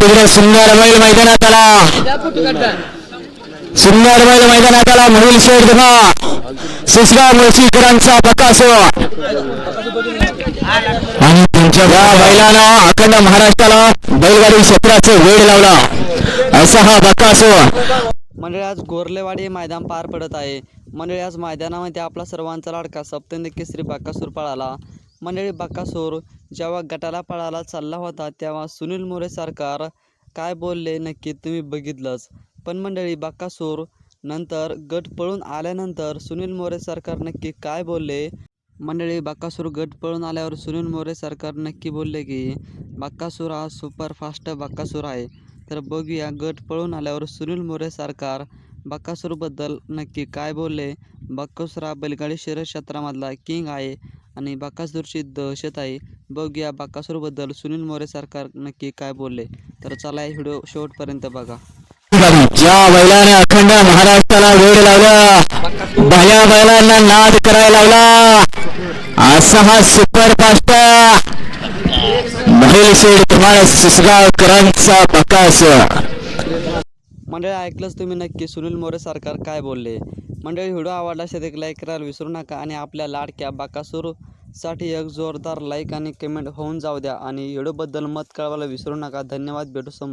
तिकडे सुंदर बैल मैदानात आला सुंदर बैल मैदानात आला म्हणून शेड बघा सुसरा मुळशीकरांचा बकासो आणि तुमच्या या बैलानं अखंड महाराष्ट्राला बैलगाडी क्षेत्राचं वेळ लावला. असा हा बकासो मंडळी आज गोरलेवाडी मैदान पार पडत आहे. मंडळी आज मैदानामध्ये आपला सर्वांचा लाडका सप्तंदी केसरी बाकासूर पळाला. मंडळी बाकासूर जेव्हा गटाला पळाला चालला होता तेव्हा सुनील मोरे सरकार काय बोलले नक्की तुम्ही बघितलंच. पण मंडळी बाकासूर नंतर गट पळून आल्यानंतर सुनील मोरे सरकार नक्की काय बोलले? मंडळी बाकासूर गट पळून आल्यावर सुनील मोरे सरकार नक्की बोलले की बाकासूर हा सुपरफास्ट बाकासूर आहे. तर बघूया गट पळून आल्यावर सुनील मोरे सरकार बाकासूरबद्दल नक्की काय बोलले? बाकासूर हा बैलगाडी शर्यत क्षेत्रामधला किंग आहे. आणि बक्कासूरची दहशत आहे. बघूया बक्कासूरबद्दल सुनील मोरे सरकार नक्की काय बोलले. तर चला हे व्हिडिओ शेवटपर्यंत बघा. ज्या बैलाने अखंड महाराष्ट्राला वेळ लावला भया बैलांना नाद करायला लावला असा हा सुपर तुम्हाला सुसगावकरांचा बकास. मंडळी ऐकलंच तुम्ही नक्की सुनील मोरे सरकार काय बोलले. मंडळी व्हिडिओ आवडला असेल एक लाईक करायला विसरू नका आणि आपल्या लाडक्या बाकासूरसाठी एक जोरदार लाईक आणि कमेंट होऊन जाऊ द्या. आणि व्हिडिओबद्दल मत कळवायला विसरू नका. धन्यवाद. भेटू सम